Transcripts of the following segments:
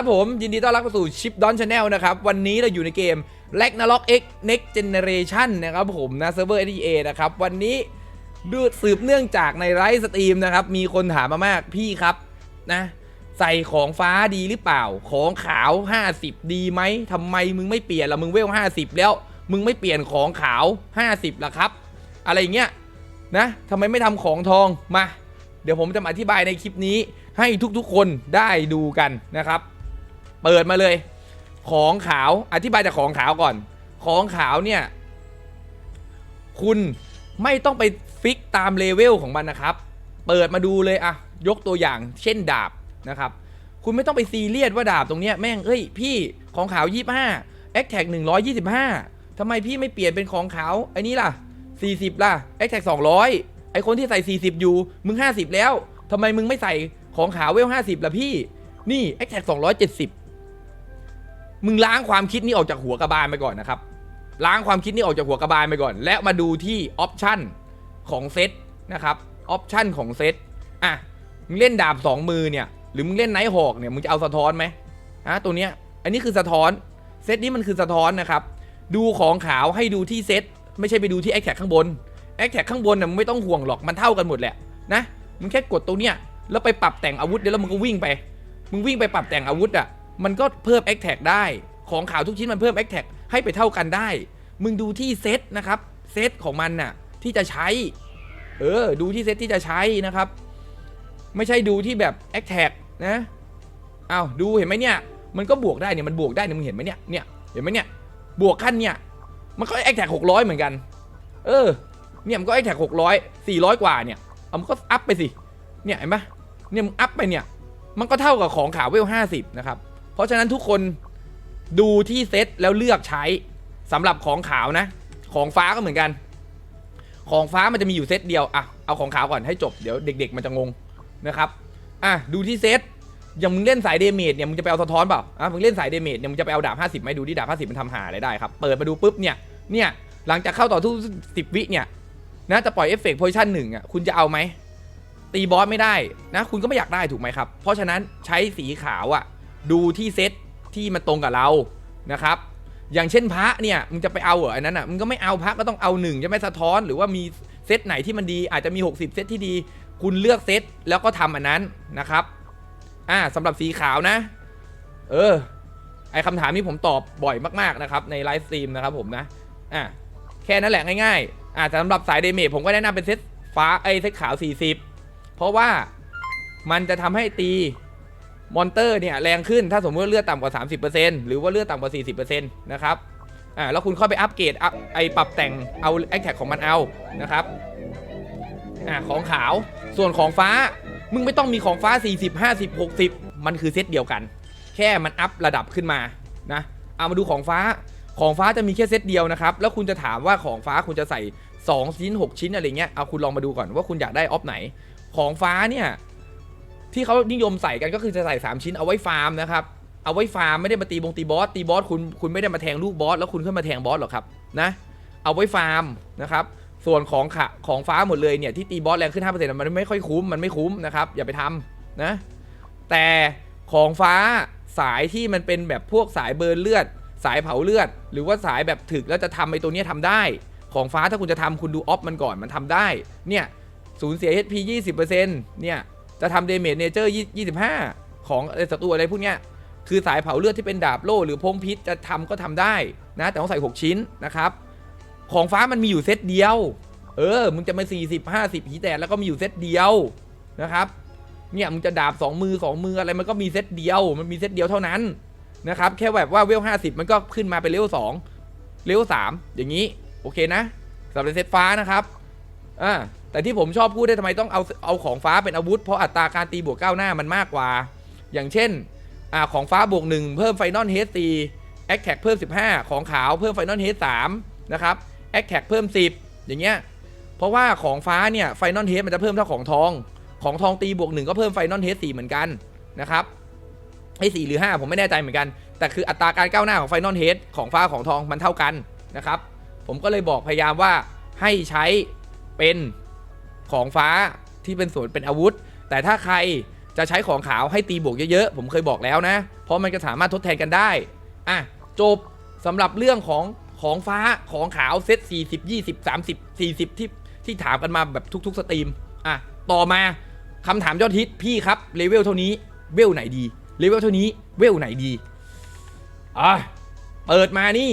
ครับผมยินดีต้อนรับเข้าสู่ชิปดอนชาแนลนะครับ วันนี้เราอยู่ในเกม l a g n a r o k X Next Generation นะครับผมนะเซิร์ฟเวอร์ NDA นะครับ วันนี้ดูสืบเนื่องจากในไลฟ์สตรีมนะครับ มีคนถามมามากพี่ครับนะใส่ของฟ้าดีหรือเปล่า ของขาว 50 ดีไหมทำไมมึงไม่เปลี่ยนละมึงเวล 50 แล้ว มึงไม่เปลี่ยนของขาว 50ละครับ อะไรเงี้ยนะทำไมไม่ทำของทองมา เดี๋ยวผมจะมาอธิบายในคลิปนี้ให้ทุกๆคนได้ดูกันนะครับ เปิดมาเลย ของขาวอธิบายจากของขาวก่อน ของขาวเนี่ย คุณไม่ต้องไปฟิกตามเลเวลของมันนะครับ เปิดมาดูเลยอะยกตัวอย่างเช่นดาบนะครับ คุณไม่ต้องไปซีเรียสว่าดาบตรงเนี้ยแม่งเอ้ยพี่ของขาว25 a c t a g 125ทำไมพี่ไม่เปลี่ยนเป็นของขาวไอ้นี่ล่ะ 40 ล่ะ a c t a g 200 ไอคนที่ใส่ 40 อยู่ มึง 50 แล้วทำไมมึงไม่ใส่ของขาวเวล50ล่ะพี่ นี่ a c t a g 270 มึงล้างความคิดนี้ออกจากหัวกระบาลไปก่อนนะครับ ล้างความคิดนี้ออกจากหัวกระบาลไปก่อน และมาดูที่ออปชันของเซตนะครับออปชันของเซตอะมึงเล่นดาบสองมือเนี่ยหรือมึงเล่นไนท์ฮอกเนี่ยมึงจะเอาสะท้อนไหมอะตัวเนี้ยอันนี้คือสะท้อนเซตนี้มันคือสะท้อนนะครับ ดูของขาวให้ดูที่เซตไม่ใช่ไปดูที่แอคแท็กข้างบนแอคแท็กข้างบนน่ะมึงไม่ต้องห่วงหรอกมันเท่ากันหมดแหละนะมึงแค่กดตรงเนี้ยแล้วไปปรับแต่งอาวุธเดี๋ยวแล้วมึงก็วิ่งไป มึงวิ่งไปปรับแต่งอาวุธอะ มันก็เพิ่มแอคแท็กได้ของขาวทุกชิ้นมันเพิ่มแอคแท็กให้ไปเท่ากันได้ มึงดูที่เซตนะครับเซตของมันน่ะที่จะใช้ เออ ดูที่เซตที่จะใช้นะครับ ไม่ใช่ดูที่แบบแอคแท็กนะอ้าวดูเห็นไหมเนี่ย มันก็บวกได้เนี่ยมันบวกได้เนี่ยมึงเห็นไหมเนี่ยเนี่ยเห็นไหมเนี่ยบวกขั้นเนี่ยมันก็แอคแท็กหกร้อยเหมือนกัน เออเนี่ยมันก็แอคแท็กหกร้อยสี่ร้อยกว่าเนี่ยเอามันก็อัพไปสิเนี่ยเห็นปะเนี่ยมึงอัพไปเนี่ยมันก็เท่ากับของขาวเวลห้าสิบนะครับ เพราะฉะนั้นทุกคนดูที่เซตแล้วเลือกใช้สำหรับของขาวนะ ของฟ้าก็เหมือนกัน ของฟ้ามันจะมีอยู่เซตเดียวอะเอาของขาวก่อนให้จบเดี๋ยวเด็ก ๆ มันจะงงนะครับอะดูที่เซตอย่างมึงเล่นสายเดเมจเนี่ยมึงจะไปเอาสะท้อนเปล่าอะมึงเล่นสายเดเมจเนี่ยมึงจะไปเอาดาบ50ไหมดูที่ดาบ50มันทำหาอะไรได้ครับเปิดมาดูปุ๊บเนี่ยเนี่ยหลังจากเข้าต่อทุกสิบวิเนี่ยนะจะปล่อยเอฟเฟกต์โพซิชันหนึ่งอะคุณจะเอาไหมตีบอสไม่ได้นะคุณก็ไม่อยากได้ถูกไหมครับ เพราะฉะนั้นใช้สีขาวอะ ดูที่เซตที่มันตรงกับเรานะครับ อย่างเช่นพระเนี่ยมึงจะไปเอาเหรออันนั้นอะมึงก็ไม่เอาพระก็ต้องเอาหนึ่งจะไม่สะท้อนหรือว่ามีเซตไหนที่มันดีอาจจะมี 60 เซตที่ดี คุณเลือกเซตแล้วก็ทำอันนั้นนะครับอ่าสำหรับสีขาวนะ เออ ไอคำถามนี้ผมตอบบ่อยมากๆนะครับ ในไลฟ์สตรีมนะครับผมนะอ่าแค่นั้นแหละง่ายๆอ่าสำหรับสายเดเมจผมก็แนะนำเป็นเซตฟ้าไอเซตขาว 40 เพราะว่ามันจะทำให้ตี มอนเตอร์เนี่ยแรงขึ้นถ้าสมมติว่าเลือดต่ำกว่า 30%หรือว่าเลือดต่ำกว่า 40%นะครับอ่าแล้วคุณค่อยไปอัปเกรดอัพไอปรับแต่งเอาแอคแท็กของมันเอานะครับอ่าของขาวส่วนของฟ้ามึงไม่ต้องมีของฟ้า 40 50 60 มันคือเซตเดียวกัน แค่มันอัพระดับขึ้นมานะเอามาดูของฟ้าของฟ้าจะมีแค่เซตเดียวนะครับ แล้วคุณจะถามว่าของฟ้าคุณจะใส่ 2 ชิ้น 6 ชิ้นอะไรเงี้ย เอาคุณลองมาดูก่อนว่าคุณอยากได้ออฟไหน ของฟ้าเนี่ย ที่เขานิยมใส่กันก็คือจะใส่ 3 ชิ้นเอาไว้ฟาร์มนะครับ เอาไว้ฟาร์มไม่ได้มาตีบงตีบอสตีบอสคุณคุณไม่ได้มาแทงลูกบอสแล้วคุณขึ้นมาแทงบอสหรอกครับนะเอาไว้ฟาร์มนะครับส่วนของขะของฟ้าหมดเลยเนี่ยที่ตีบอสแรงขึ้น5%มันไม่ค่อยคุ้มมันไม่คุ้มนะครับอย่าไปทำนะแต่ของฟ้าสายที่มันเป็นแบบพวกสายเบิร์นเลือด สายเผาเลือด หรือว่าสายแบบถึกแล้วจะทำไอ้ตัวนี้ทำได้ ของฟ้าถ้าคุณจะทำคุณดูออฟมันก่อนมันทำได้เนี่ยสูญเสีย HP 20%เนี่ย จะทำเดเมจเนเจอร์25ของไอ้ศัตรูอะไรพวกเนี้ยคือสายเผาเลือดที่เป็นดาบโล่หรือพงพิษจะทำก็ทำได้นะ แต่ต้องใส่ 6 ชิ้นนะครับ ของฟ้ามันมีอยู่เซตเดียว เออ มึงจะมา 40 50หีแต่แล้วก็มีอยู่เซตเดียวนะครับ เนี่ยมึงจะดาบ 2 มือ 2 มืออะไรมันก็มีเซตเดียว มันมีเซตเดียวเท่านั้นนะครับ แค่แบบว่าเวล 50 มันก็ขึ้นมาเป็นเลเวล2เลเวล3อย่างนี้ โอเคนะสำหรับเซตฟ้านะครับ อ่า แต่ที่ผมชอบพูดได้ทำไมต้องเอาเอาของฟ้าเป็นอาวุธ เพราะอัตราการตีบวกก้าวหน้ามันมากกว่า อย่างเช่นอของฟ้าบวกหนึ่งเพิ่มไฟนอลเฮดตีแอคแท็กเพิ่ม 15 ของขาวเพิ่มไฟนอลเฮดสามนะครับแอคแท็กเพิ่ม 10 อย่างเงี้ยเพราะว่าของฟ้าเนี่ยไฟนอลเฮดมันจะเพิ่มเท่าของทอง ของทองตีบวกหนึ่งก็เพิ่มไฟนอลเฮดสี่เหมือนกันนะครับไอ้สี่หรือ 5 ผมไม่แน่ใจเหมือนกัน แต่คืออัตราการก้าวหน้าของไฟนอลเฮดของฟ้าของทองมันเท่ากันนะครับ ผมก็เลยบอกพยายามว่าให้ใช้เป็น ของฟ้าที่เป็นส่วนเป็นอาวุธ แต่ถ้าใครจะใช้ของขาวให้ตีบวกเยอะๆ ผมเคยบอกแล้วนะ เพราะมันจะสามารถทดแทนกันได้ อะ จบสำหรับเรื่องของของฟ้าของขาวเซต40 20 30 40 ที่ที่ถามกันมาแบบทุกๆสตรีม อะ ต่อมาคำถามยอดฮิตพี่ครับเลเวลเท่านี้เวลไหนดีเลเวลเท่านี้เวลไหนดีอะเปิดมานี่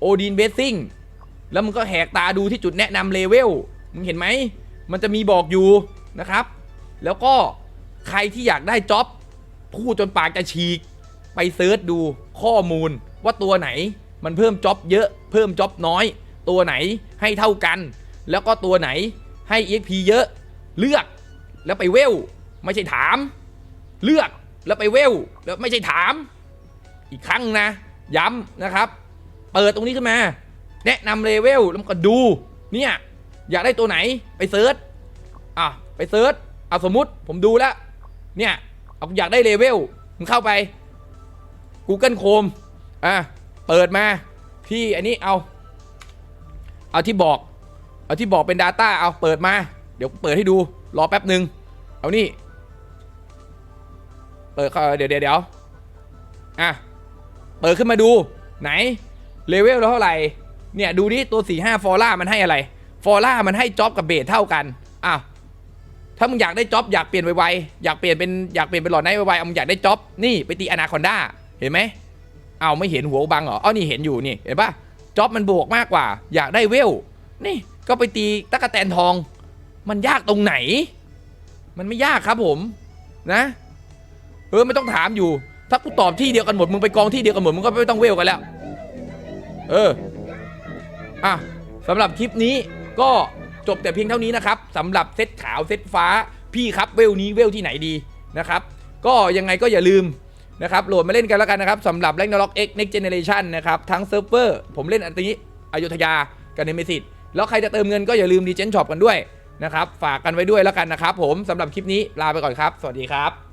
โอดินเบสซิ่งแล้วมึงก็แหกตาดูที่จุดแนะนำเลเวลมึงเห็นไหม มันจะมีบอกอยู่นะครับ แล้วก็ใครที่อยากได้จ็อบพูดจนปากจะฉีก ไปเซิร์ชดูข้อมูลว่าตัวไหนมันเพิ่มจ็อบเยอะเพิ่มจ็อบน้อย ตัวไหนให้เท่ากัน แล้วก็ตัวไหนให้ EXP เยอะ เลือกแล้วไปเวลไม่ใช่ถาม เลือกแล้วไปเวลแล้วไม่ใช่ถาม อีกครั้งนะ ย้ำนะครับ เปิดตรงนี้ขึ้นมา แนะนำเลเวลแล้วก็ดูเนี่ย อยากได้ตัวไหนไปเซิร์ชอะไปเซิร์ชเอาสมมุติผมดูแล้ว เนี่ยเอาอยากได้เลเวลมึงเข้าไป Google Chrome อะเปิดมาที่อันนี้เอา เอาที่บอก เอาที่บอกเป็น Data เอาเปิดมา เดี๋ยวเปิดให้ดูรอแป๊บหนึ่งเอานี่ เปิดเดี๋ยวเดี๋ยวเดี๋ยวอะเปิดขึ้นมาดูไหนเลเวลเท่าไหร่เนี่ยดูดิตัว 4 5 ฟอร่ามันให้อะไร ฟอร่ามันให้จ็อบกับเบสเท่ากันอ้าวถ้ามึงอยากได้จ็อบอยากเปลี่ยนไวๆอยากเปลี่ยนเป็นอยากเปลี่ยนเป็นหลอดไนท์ไวๆเอามึงอยากได้จ็อบนี่ไปตีอนาคอนด้าเห็นไหมเอาไม่เห็นหัวบังเหรออ้านี่เห็นอยู่นี่เห็นปะจ็อบมันบวกมากกว่า อยากได้เวลนี่ก็ไปตีตะกะแตนทอง มันยากตรงไหน มันไม่ยากครับผมนะเออไม่ต้องถามอยู่ ถ้ากูตอบที่เดียวกันหมดมึงไปกองที่เดียวกันหมดมึงก็ไม่ต้องเวลกันแล้ว เอออะสำหรับคลิปนี้ ก็จบแต่เพียงเท่านี้นะครับสำหรับเซตขาวเซตฟ้าพี่ครับเวลนี้เวลที่ไหนดีนะครับ ก็ยังไงก็อย่าลืมนะครับโหลดมาเล่นกันแล้วกันนะครับสำหรับ r a g n a r o k X Next Generation นะครับทั้งเซิร์ฟเวอร์ผมเล่นอันนี้อยุธยากับเนเมซิตแล้วใครจะเติมเงินก็อย่าลืมดีเจนช็อปกันด้วยนะครับฝากกันไว้ด้วยแล้วกันนะครับผมสำหรับคลิปนี้ลาไปก่อนครับ สวัสดีครับ